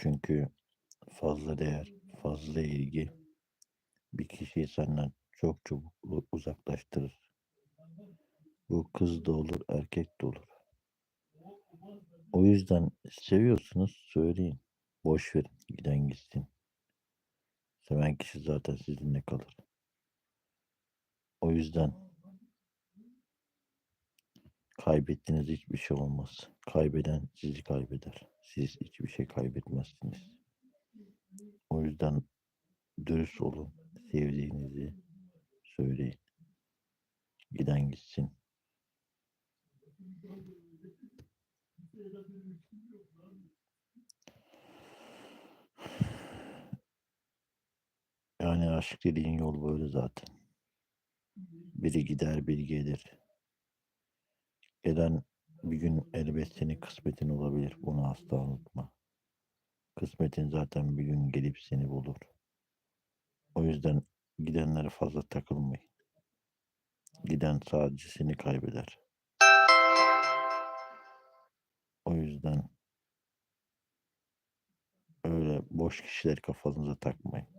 Çünkü fazla değer, fazla ilgi bir kişiyi senden çok çabuk uzaklaştırır. Bu kız da olur, erkek de olur. O yüzden seviyorsunuz söyleyin. Boş verin, giden gitsin. Seven kişi zaten sizinle kalır. O yüzden kaybettiğiniz hiçbir şey olmaz. Kaybeden sizi kaybeder. Siz hiçbir şey kaybetmezsiniz. O yüzden dürüst olun. Sevdiğinizi söyleyin. Giden gitsin. Yani aşk dediğin yol böyle zaten. Biri gider, biri gelir. Gelen bir gün elbet senin kısmetin olabilir. Bunu asla unutma. Kısmetin zaten bir gün gelip seni bulur. O yüzden gidenlere fazla takılmayın. Giden sadece seni kaybeder. O yüzden öyle boş kişileri kafanıza takmayın.